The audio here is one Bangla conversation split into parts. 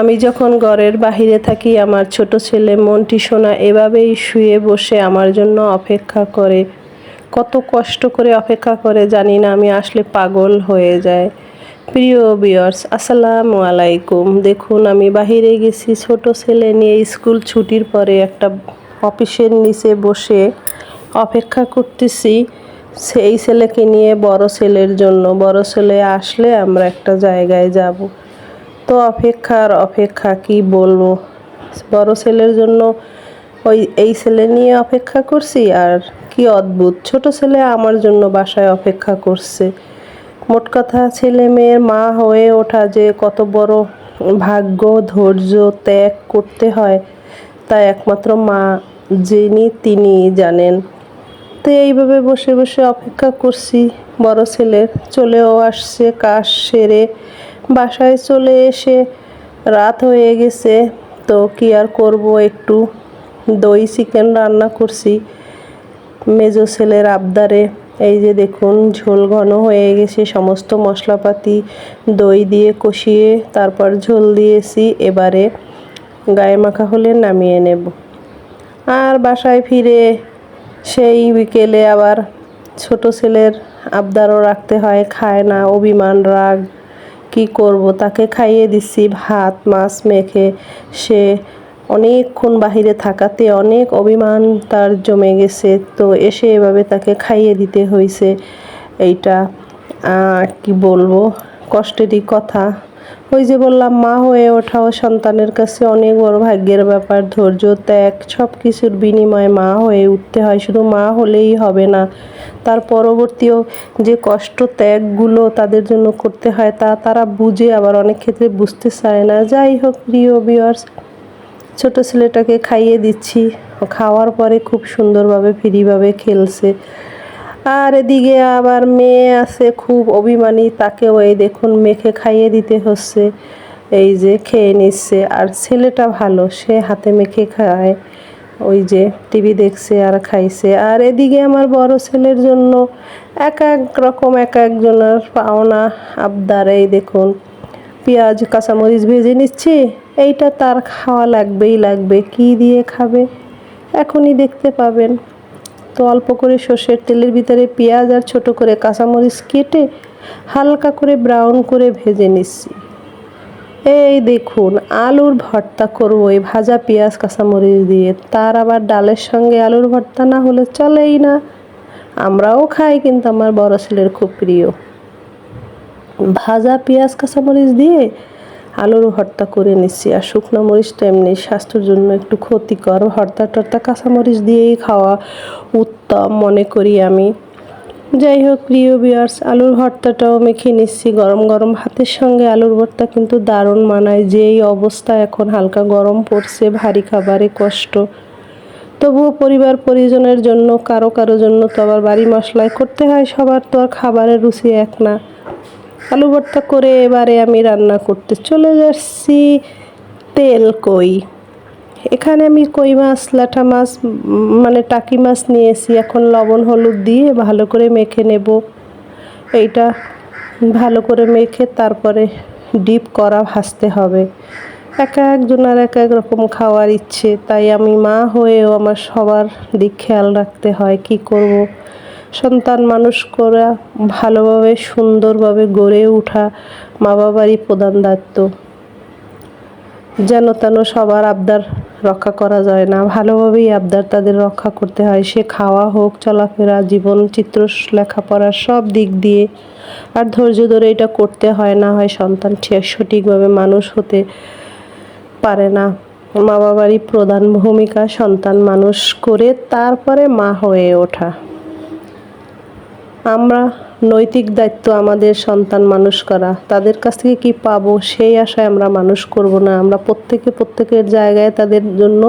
আমি যখন ঘরের বাহিরে থাকি, আমার ছোট ছেলে মনটি সোনা এভাবেই শুয়ে বসে আমার জন্য অপেক্ষা করে। কত কষ্ট করে অপেক্ষা করে, জানি না আমি আসলে পাগল হয়ে যায়। প্রিয় বিয়ার্স আসসালামু আলাইকুম। দেখুন, আমি বাহিরে গেছি, ছোট ছেলে নিয়ে স্কুল ছুটির পরে একটা অফিসের নিচে বসে অপেক্ষা করতেছি। সেই ছেলেকে নিয়ে বড় ছেলের জন্য। বড় ছেলে আসলে আমরা একটা জায়গায় যাব। তো অপেক্ষার অপেক্ষা, কি বলব? বড় ছেলের জন্য ওই, এই ছেলে নিয়ে অপেক্ষা করছি আর কি অদ্ভুত। ছোট ছেলে আমার জন্য বাসায় অপেক্ষা করছে। মোট কথা, ছেলে মেয়ের মা হয়ে ওঠা যে কত বড় ভাগ্য, ধৈর্য, ত্যাগ করতে হয় তা একমাত্র মা, যিনি তিনি জানেন। তো এইভাবে বসে বসে অপেক্ষা করছি বড় ছেলের। চলেও আসছে, কাজ সেরে বাসায় চলে এসে রাত হয়ে গেছে, তো কি আর করব? একটু দই চিকেন রান্না করছি মেজো ছেলের আবদারে। এই যে দেখুন, ঝোল ঘন হয়ে গেছে, সমস্ত মশলাপাতি দই দিয়ে কষিয়ে তারপর ঝোল দিয়েছি, এবারে গায়ে মাখা হলে নামিয়ে নেব। আর বাসায় ফিরে সেই বিকেলে আবার ছোট ছেলের আবদারও রাখতে হয়, খায় না, অভিমান, রাগ। কি করব? তাকে খাইয়ে দিছি, ভাত, মাছ মেখে। সে অনেকক্ষণ বাহিরে থাকাতে অনেক অভিমান তার জমে গেছে। তো এসে এভাবে তাকে খাইয়ে দিতে হয়েছে এইটা কি বলব? কষ্টেরই কথা। ওই যে বললাম, মা হয়ে ওঠাও সন্তানের কাছে অনেক বড় ভাগ্যের ব্যাপার। ধৈর্য, ত্যাগ সব কিছুর বিনিময়ে মা হয়ে উঠতে হয়, শুধু মা হলেই হবে না। তার পরবর্তীও যে কষ্ট, ত্যাগগুলো তাদের জন্য করতে হয়, তা তারা বুঝে আবার অনেক ক্ষেত্রে বুঝতে চায় না। যাই হোক, প্রিয় বিয়ার্স ছোট ছেলেটাকে খাইয়ে দিচ্ছি। খাওয়ার পরে খুব সুন্দরভাবে, ফ্রিভাবে খেলছে। আর এদিকে আবার মেয়ে আছে, খুব অভিমানী, তাকেও এই দেখুন মেখে খাইয়ে দিতে হচ্ছে, এই যে খেয়ে নিচ্ছে। আর ছেলেটা ভালো, সে হাতে মেখে খায়, ওই যে টিভি দেখছে আর খাইছে। আর এদিকে আমার বড় ছেলের জন্য এক এক রকম, এক একজনের পাওনা, আবদার, এই দেখুন, পেঁয়াজ, কাঁচামরিচ ভেজে নিচ্ছি, এইটা তার খাওয়া লাগবেই লাগবে, কি দিয়ে খাবে? এখনই দেখতে পাবেন। তো অল্প করে সর্ষের তেলের ভিতরে পেঁয়াজ আর ছোট করে কাঁচামরিচ কেটে হালকা করে ব্রাউন করে ভেজে নিচ্ছি। এই দেখুন, আলুর ভর্তা করব এই ভাজা পেঁয়াজ, কাঁচামরিচ দিয়ে। তার আবার ডালের সঙ্গে আলুর ভর্তা না হলে চলেই না। আমরাও খাই, কিন্তু আমার বড় ছেলের খুব প্রিয়। ভাজা পেঁয়াজ, কাঁচামরিচ দিয়ে আলুর ভর্তা করে নিচ্ছি। আর শুকনো মরিচ তো এমনি স্বাস্থ্যের জন্য একটু ক্ষতিকর। ভর্তা টর্তা কাঁচামরিচ দিয়েই খাওয়া উত্তম মনে করি আমি। যাই হোক, প্রিয় বিয়ার্স আলুর ভর্তাটাও মেখে নিচ্ছি। গরম গরম ভাতের সঙ্গে আলুর ভর্তা কিন্তু দারুণ মানায়। যেই অবস্থা এখন, হালকা গরম পড়ছে, ভারী খাবারে কষ্ট। তবুও পরিবার পরিজনের জন্য, কারও কারও জন্য তো আবার বাড়ি মশলায় করতে হয়, সবার তো আর খাবারের রুচি এক না। আলু ভর্তা করে এবারে আমি রান্না করতে চলে যাচ্ছি। তেল কই? এখানে আমি কই মাছ, লাঠা মাছ মানে টাকি মাছ নিয়েছি। এখন লবণ, হলুদ দিয়ে ভালো করে মেখে নেব। এইটা ভালো করে মেখে তারপরে ডিপ করা ভাসতে হবে। এক একজনের এক এক রকম খাওয়ার ইচ্ছে। তাই আমি মা হয়েও আমার সবার দিক খেয়াল রাখতে হয়, কি করব? সন্তান মানুষ করা, ভালোভাবে, সুন্দরভাবে গড়ে ওঠা মা বাবারই প্রধান দায়িত্ব। যেন তেন সবার আবদার রক্ষা করা যায় না। ভালোভাবেই আবদার তাদের রক্ষা করতে হয়। সে খাওয়া হোক, চলাফেরা, জীবন, চিত্র লেখাপড়ার সব দিক দিয়ে। আর ধৈর্য ধরে এটা করতে হয় না হয় সন্তান সঠিকভাবে মানুষ হতে পারে না। মা বাবারই প্রধান ভূমিকা সন্তান মানুষ করে, তারপরে মা হয়ে ওঠা। আমরা নৈতিক দায়িত্ব আমাদের সন্তান মানুষ করা। তাদের কাছ থেকে কি পাবো? সেই আশায় আমরা মানুষ করব না। আমরা প্রত্যেকে প্রত্যেকের জায়গায় তাদের জন্য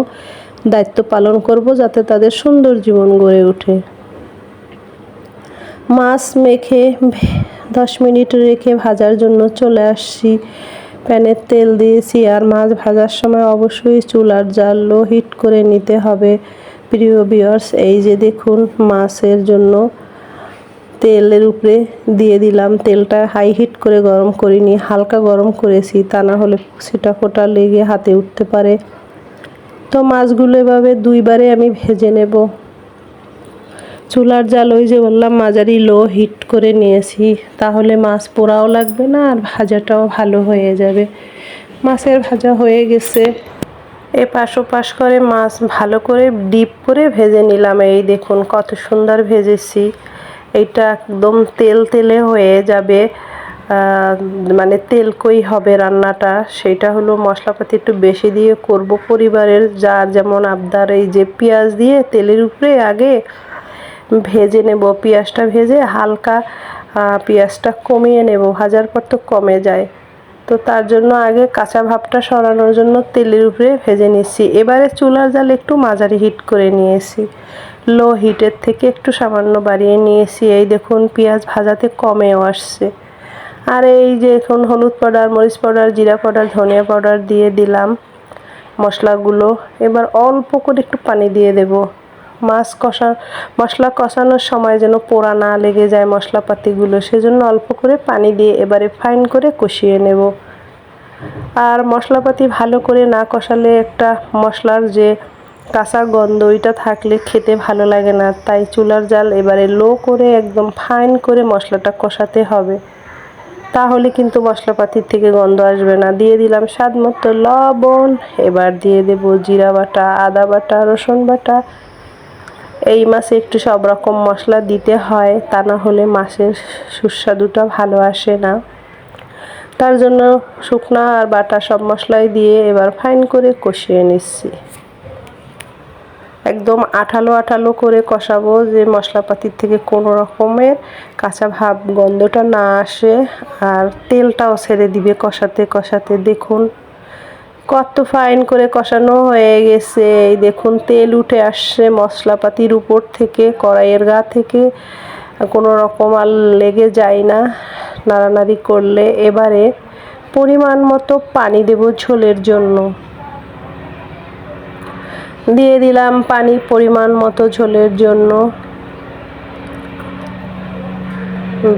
দায়িত্ব পালন করব যাতে তাদের সুন্দর জীবন গড়ে ওঠে। মাছ মেখে দশ মিনিট রেখে ভাজার জন্য চলে আসছি। প্যানের তেল দিয়েছি আর মাছ ভাজার সময় অবশ্যই চুলার জাল লো হিট করে নিতে হবে। প্রিয় বিয়ার্স এই যে দেখুন মাছের জন্য তেলের উপরে দিয়ে দিলাম। তেলটা হাই হিট করে গরম করিনি হালকা গরম করেছি, তা না হলে সেটা ফোটা লেগে হাতে উঠতে পারে। তো মাছগুলো এভাবে দুইবারে আমি ভেজে নেব। চুলার জাল ওই যে বললাম, মাঝারি লো হিট করে নিয়েছি। তাহলে মাছ পোড়াও লাগবে না আর ভাজাটাও ভালো হয়ে যাবে। মাছের ভাজা হয়ে গেছে। এ পাশ পাশ করে মাছ ভালো করে ডিপ করে ভেজে নিলাম। এই দেখুন কত সুন্দর ভেজেছি। এইটা একদম তেল তেলে হয়ে যাবে। মানে তেল কই হবে রান্নাটা? সেটা হলো মশলাপাতি একটু বেশি দিয়ে করব পরিবারের, যার যেমন আবদার এই যে পেঁয়াজ দিয়ে তেলের উপরে আগে ভেজে নেব। পেঁয়াজটা ভেজে হালকা পেঁয়াজটা কমিয়ে নেব। হাজার পর তো কমে যায়। তো তার জন্য আগে কাঁচা ভাবটা সরানোর জন্য তেলের উপরে ভেজে নিচ্ছি এবারে চুলার জাল একটু মাঝারি হিট করে নিয়েছি। লো হিটের থেকে একটু সামান্য বাড়িয়ে নিয়েছি। এই দেখুন, পেঁয়াজ ভাজাতে কমেও আসছে। আর এই যে এখন হলুদ পাউডার, মরিচ পাউডার, জিরা পাউডার, ধনিয়া পাউডার দিয়ে দিলাম মশলাগুলো। এবার অল্প করে একটু পানি দিয়ে দেব। মাছ কষা, মশলা কষানোর সময় যেন পোড়া না লেগে যায় মশলাপাতিগুলো, সেজন্য অল্প করে পানি দিয়ে এবারে ফাইন করে কষিয়ে নেব। আর মশলাপাতি ভালো করে না কষালে একটা মশলার যে কাঁচা গন্ধ, ওইটা থাকলে খেতে ভালো লাগে না। তাই চুলার জাল এবারে লো করে একদম ফাইন করে মশলাটা কষাতে হবে। তাহলে কিন্তু মশলাপাতির থেকে গন্ধ আসবে না। দিয়ে দিলাম স্বাদ মতো লবণ, এবার দিয়ে দেব জিরা বাটা, আদা বাটা, রসুন বাটা এই মাছে একটু সব রকম মশলা দিতে হয়, তা না হলে মাছের সুস্বাদুটা ভালো আসে না। তার জন্য শুকনা আর বাটা সব মশলাই দিয়ে এবার ফাইন করে কষিয়ে নিচ্ছি। একদম আঠালো আঠালো করে কষাবো যে মশলাপাতির থেকে কোনো রকমের কাঁচা ভাব, গন্ধটা না আসে, আর তেলটাও ছেড়ে দিবে কষাতে কষাতে। দেখুন কত ফাইন করে কষানো হয়ে গেছে। এই দেখুন, তেল উঠে আসছে মশলাপাতির উপর থেকে, কড়াইয়ের গা থেকে। কোনো রকম আর লেগে যায় না নাড়ানাড়ি করলে। এবারে পরিমাণ মতো পানি দেব ঝোলের জন্য। দিয়ে দিলাম পানি পরিমাণ মতো ঝোলের জন্য।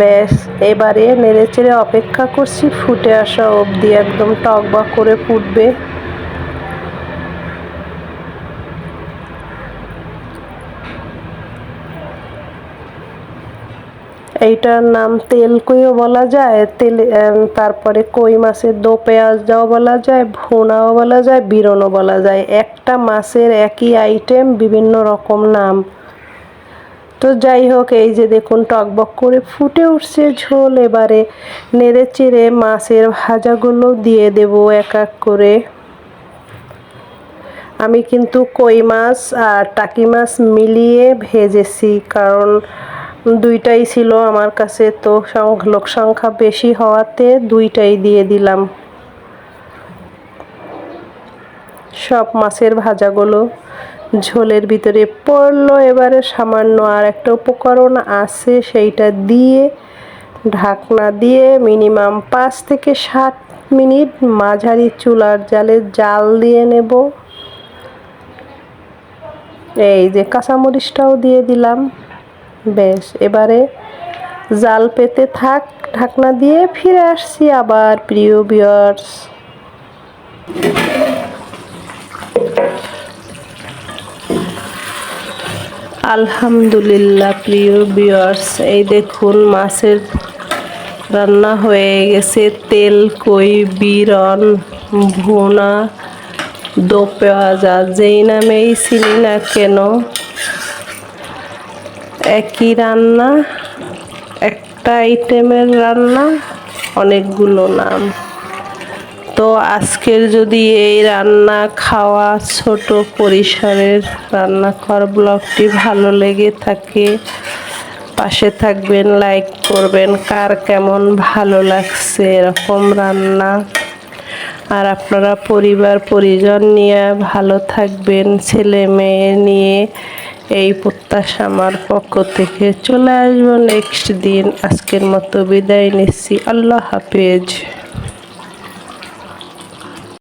ব্যাস, এবারে নেড়ে চেড়ে অপেক্ষা করছি, ফুটে আসা অবধি একদম টক বা করে ফুটবে। এইটার নাম তেল কইও বলা যায়, তেল তারপরে কই মাছের দো পেঁয়াজটাও বলা যায়, ভুনাও বলা যায়, বিরনও বলা যায়। একটা মাছের একই আইটেম বিভিন্ন রকম নাম। তো যাই হোক, এই যে দেখুন, টকবক করে ফুটে উঠছে ঝোল। এবারে নেড়ে চেড়ে মাছের ভাজাগুলো দিয়ে দেব এক এক করে। আমি কিন্তু কই মাছ আর টাকি মাছ মিলিয়ে ভেজেছি, কারণ দুইটাই ছিল আমার কাছে। তো লোক সংখ্যা বেশি হওয়াতে দুইটাই দিয়ে দিলাম। সব মাছের ভাজাগুলো ঝোলের ভিতরে পড়ল, এবারে সামান্য আর একটা উপকরণ আছে, সেইটা দিয়ে, ঢাকনা দিয়ে মিনিমাম পাঁচ থেকে সাত মিনিট মাঝারি চুলার জালে জাল দিয়ে নেব। এই যে কাঁচামরিচটাও দিয়ে দিলাম। বেশ, এবারে জাল পেতে থাক, ঢাকনা দিয়ে ফিরে আসছি আবার, প্রিয় বিয়ার্স আলহামদুলিল্লাহ, প্রিয় বিয়ার্স এই দেখুন মাছের রান্না হয়ে গেছে। তেল, কই, বিরন, ভুনা দো পেঁয়াজা যেই নামেই চিনি না কেন, একই রান্না, একটা আইটেমের রান্না, অনেকগুলো নাম। তো আজকের যদি এই রান্না খাওয়া ছোট পরিসরের রান্নাঘর ব্লগটি ভালো লেগে থাকে, পাশে থাকবেন, লাইক করবেন, কার কেমন ভালো লাগছে এরকম রান্না। আর আপনারা পরিবার, পরিজন নিয়ে ভালো থাকবেন, ছেলে মেয়ে নিয়ে এই প্রত্যাশা আমার পক্ষ থেকে চলে আসব নেক্সট দিন। আজকের মতো বিদায় নিচ্ছি। আল্লাহ হাফেজ।